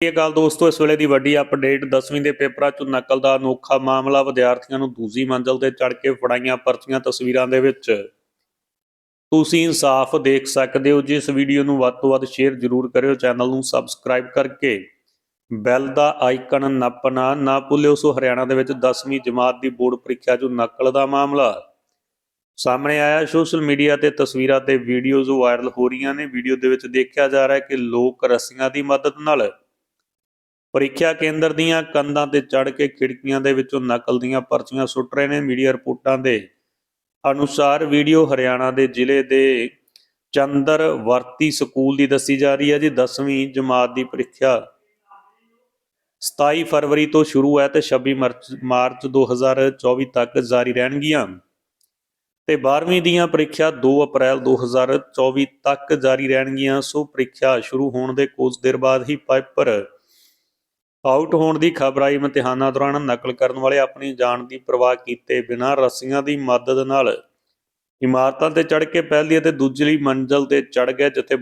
ਇਹ ਗੱਲ ਦੋਸਤੋ, ਇਸ ਵੇਲੇ ਦੀ ਵੱਡੀ ਅਪਡੇਟ 10ਵੀਂ ਦੇ ਪੇਪਰਾਂ ਚੋਂ ਨਕਲ ਦਾ ਅਨੋਖਾ ਮਾਮਲਾ, ਵਿਦਿਆਰਥੀਆਂ ਨੂੰ ਦੂਜੀ ਮੰਜ਼ਲ ਤੇ ਚੜ੍ਹ ਕੇ ਫੜਾਈਆਂ ਪਰਚੀਆਂ ਤਸਵੀਰਾਂ ਦੇ ਵਿੱਚ। ਤੁਸੀਂ ਇਨਸਾਫ ਦੇਖ ਸਕਦੇ ਹੋ, ਜਿਸ ਵੀਡੀਓ ਨੂੰ ਵੱਧ ਤੋਂ ਵੱਧ ਸ਼ੇਅਰ ਜ਼ਰੂਰ ਕਰਿਓ, ਚੈਨਲ ਨੂੰ ਸਬਸਕ੍ਰਾਈਬ ਕਰਕੇ ਬੈਲ ਦਾ ਆਈਕਨ ਨੱਪਣਾ ਨਾ ਭੁੱਲਿਓ। ਸੋ ਹਰਿਆਣਾ ਦੇ ਵਿੱਚ 10ਵੀਂ ਜਮਾਤ ਦੀ ਬੋਰਡ ਪ੍ਰੀਖਿਆ ਚੋਂ ਨਕਲ ਦਾ ਮਾਮਲਾ। ਸਾਹਮਣੇ ਆਇਆ, ਸੋਸ਼ਲ ਮੀਡੀਆ ਤੇ ਤਸਵੀਰਾਂ ਤੇ ਵੀਡੀਓਜ਼ ਵਾਇਰਲ ਹੋ ਰਹੀਆਂ ਨੇ। ਵੀਡੀਓ ਦੇ ਵਿੱਚ ਦੇਖਿਆ ਜਾ ਰਿਹਾ ਹੈ ਕਿ ਲੋਕ ਰੱਸੀਆਂ ਦੀ ਮਦਦ ਨਾਲ ਪ੍ਰੀਖਿਆ ਕੇਂਦਰ ਦੀਆਂ ਕੰਧਾਂ ਤੇ ਚੜ੍ਹ ਕੇ ਖਿੜਕੀਆਂ ਦੇ ਵਿੱਚੋਂ ਨਕਲ ਦੀਆਂ ਪਰਚੀਆਂ ਸੁੱਟ ਰਹੇ ਨੇ ਮੀਡੀਆ ਰਿਪੋਰਟਾਂ ਦੇ। ਅਨੁਸਾਰ ਵੀਡੀਓ ਹਰਿਆਣਾ ਦੇ ਜ਼ਿਲ੍ਹੇ ਦੇ ਚੰਦਰ ਵਰਤੀ ਸਕੂਲ ਦੀ ਦੱਸੀ ਜਾ ਰਹੀ ਹੈ ਜੀ। 10ਵੀਂ ਜਮਾਤ ਦੀ ਪ੍ਰੀਖਿਆ 27 ਫਰਵਰੀ ਤੋਂ ਸ਼ੁਰੂ ਹੈ ਤੇ 26 ਮਾਰਚ ਮਾਰਚ 2024 ਤੱਕ ਜਾਰੀ ਰਹਿਣਗੀਆਂ। ਤੇ 12ਵੀਂ ਦੀਆਂ ਪ੍ਰੀਖਿਆ 2 ਅਪ੍ਰੈਲ 2024 ਤੱਕ ਜਾਰੀ ਰਹਿਣਗੀਆਂ। ਸੋ ਪ੍ਰੀਖਿਆ ਸ਼ੁਰੂ ਹੋਣ ਦੇ ਕੁਝ ਦੇਰ ਬਾਅਦ ਹੀ ਪੇਪਰ ਆਊਟ ਹੋਣ ਦੀ ਖਬਰ ਆਈ। ਇਮਤਿਹਾਨਾਂ ਦੌਰਾਨ ਨਕਲ ਕਰਨ ਵਾਲੇ ਆਪਣੀ ਜਾਨ ਦੀ ਪਰਵਾਹ ਕੀਤੇ ਬਿਨਾਂ ਰੱਸੀਆਂ ਦੀ ਮਦਦ ਨਾਲ ਇਮਾਰਤਾਂ ਤੇ ਚੜ੍ਹ ਕੇ ਪਹਿਲੀ ਅਤੇ ਦੂਜੀ ਮੰਜ਼ਲ ਤੇ ਚੜ੍ਹ ਗਏ, ਜਿੱਥੇ